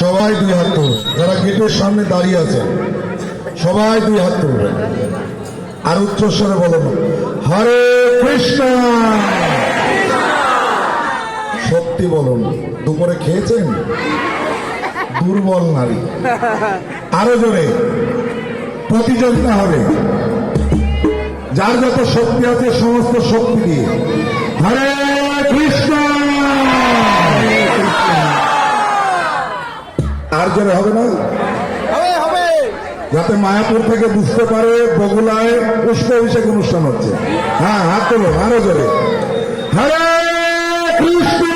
সবাই দুই হাত তুলবে। যারা গেটের সামনে দাঁড়িয়ে আছেন সবাই দুই হাত তুলবে। আর উচ্চস্বরে বলুন হরে কৃষ্ণ! সত্যি বলুন দুপুরে খেয়েছেন? দুর্বল নারী। আরও জোরে প্রতিযোগিতা হবে। যার যত শক্তি আছে সমস্ত শক্তি দিয়ে। হরে কৃষ্ণ! আর জোরে হবে না? যাতে মায়াপুর থেকে বুঝতে পারে বগুলায় পুষ্প অভিষেক অনুষ্ঠান হচ্ছে। হ্যাঁ হাত তোলো আরও জোরে। হরে কৃষ্ণ!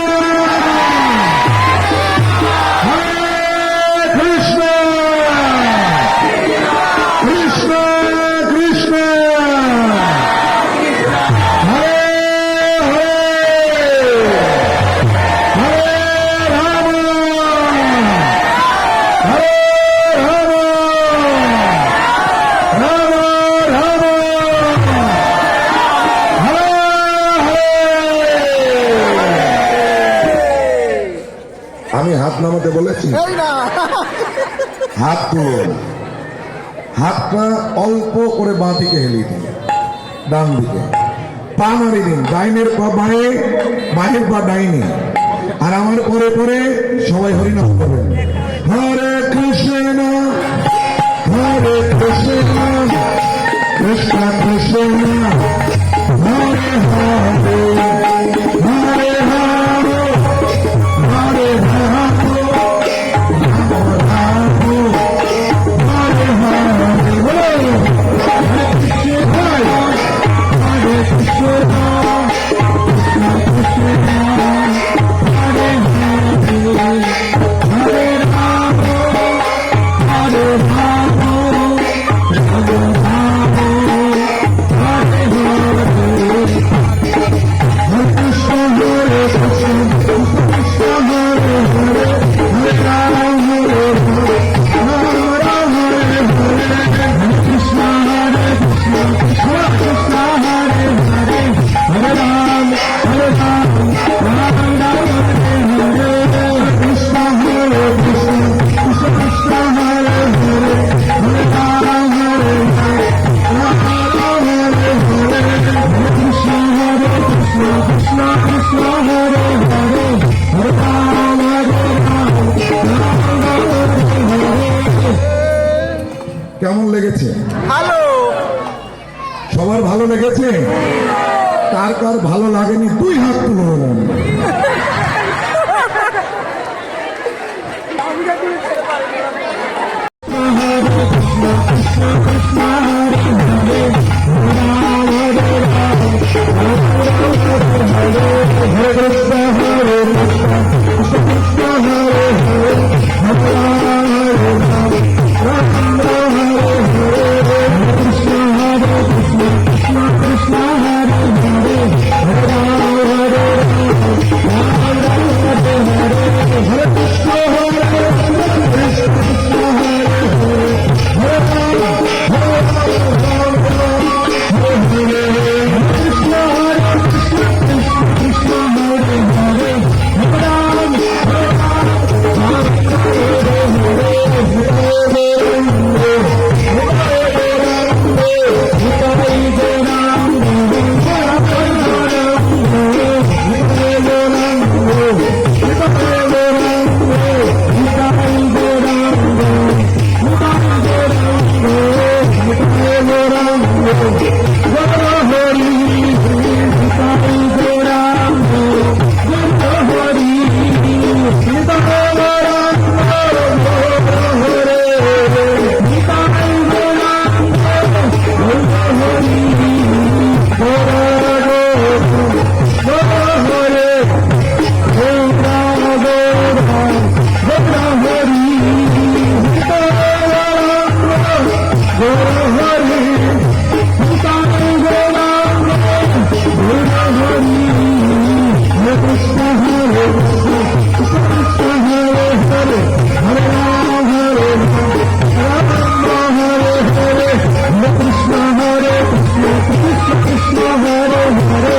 আমি হাত নামাতে বলেছি। হাত তুলুন। হাতটা অল্প করে বাঁ দিকে হেলিয়ে দিন। ডান দিকে। পা নাড়ি দিন। ডাইনের পা বাড়ে বাঁয়ের পা ডাইনে। আর আমার পরে পরে সবাই হরিনাম করবেন। হরে কৃষ্ণ। সবার ভালো লেগেছে? কার কার ভালো লাগেনি? দুই হাত তুলুন Hare Hare Hare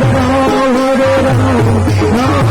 Rama Hare Rama Rama